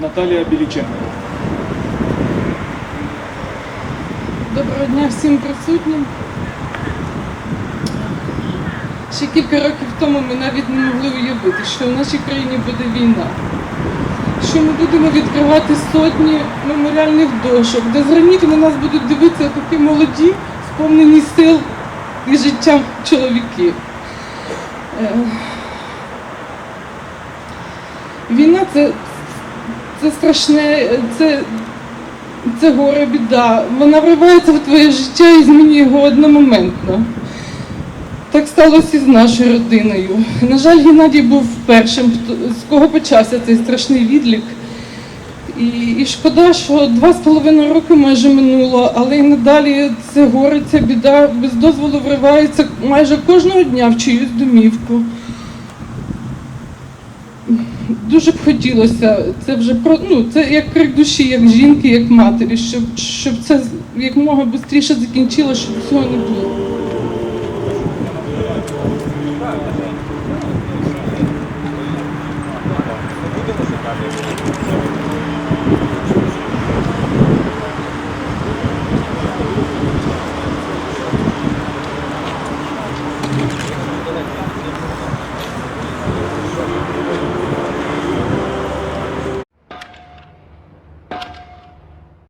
Наталія Біліченко. Доброго дня всім присутнім. Ще кілька років тому ми навіть не могли уявити, що в нашій країні буде війна. Що ми будемо відкривати сотні меморіальних дошок, де з граніту на нас будуть дивитися такі молоді, сповнені сил і життям чоловіки. Е, Війна це, це страшне, це це горе біда. Вона вривається в твоє життя і змінює його одномоментно. Так сталося і з нашою родиною. На жаль, Геннадій був першим, з кого почався цей страшний відлік. І, і шкода, що два з половиною роки майже минуло, але й надалі це горе, ця біда без дозволу вривається майже кожного дня в чиюсь домівку. Дуже б хотілося, це вже про ну це як крик душі, як жінки, як матері, щоб, щоб це якомога швидше закінчилося, щоб цього не було.